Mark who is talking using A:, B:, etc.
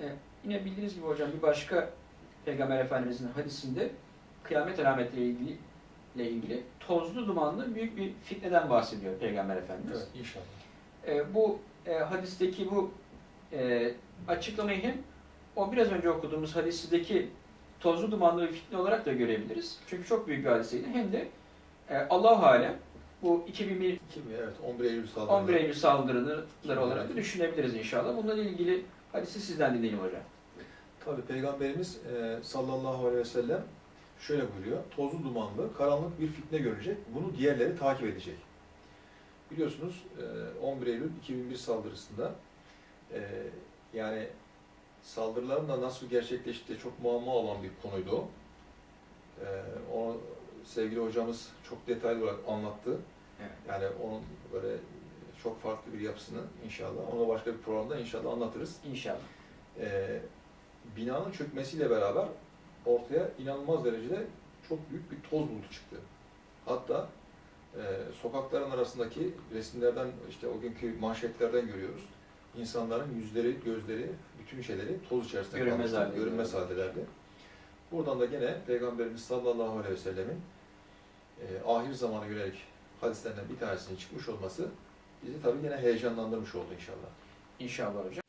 A: E, yine bildiğiniz gibi hocam bir başka Peygamber Efendimizin hadisinde kıyamet alametleriyle ilgili, ile ilgili tozlu dumanlı büyük bir fitneden bahsediyor Peygamber Efendimiz.
B: Evet, inşallah.
A: E, bu e, hadisteki bu e, açıklamayı hem o biraz önce okuduğumuz hadisteki tozlu dumanlı bir fitne olarak da görebiliriz. Çünkü çok büyük bir hadiseydi. Hem de e, Allah alem bu 2001
B: Kim, evet, 11 Eylül saldırıları.
A: 11 Eylül saldırıları olarak da düşünebiliriz inşallah. Bununla ilgili hadisi sizden dinleyelim hocam.
B: Tabii Peygamberimiz e, sallallahu aleyhi ve sellem şöyle buyuruyor. Tozlu dumanlı, karanlık bir fitne görecek. Bunu diğerleri takip edecek. Biliyorsunuz e, 11 Eylül 2001 saldırısında e, yani saldırıların da nasıl gerçekleştiği çok muamma olan bir konuydu o. E, onu sevgili hocamız çok detaylı olarak anlattı.
A: Evet.
B: Yani onun böyle çok farklı bir yapısını inşallah, onu başka bir programda inşallah anlatırız
A: İnşallah.
B: e, binanın çökmesiyle beraber ortaya inanılmaz derecede çok büyük bir toz bulutu çıktı. Hatta e, sokakların arasındaki resimlerden, işte o günkü manşetlerden görüyoruz. İnsanların yüzleri, gözleri, bütün şeyleri toz içerisinde
A: Görünmez
B: kalmıştı,
A: halde.
B: görünmez haldelerdi. Buradan da gene Peygamberimiz sallallahu aleyhi ve sellemin e, ahir zamana yönelik hadislerinden bir tanesinin çıkmış olması bizi tabii gene heyecanlandırmış oldu inşallah.
A: İnşallah hocam.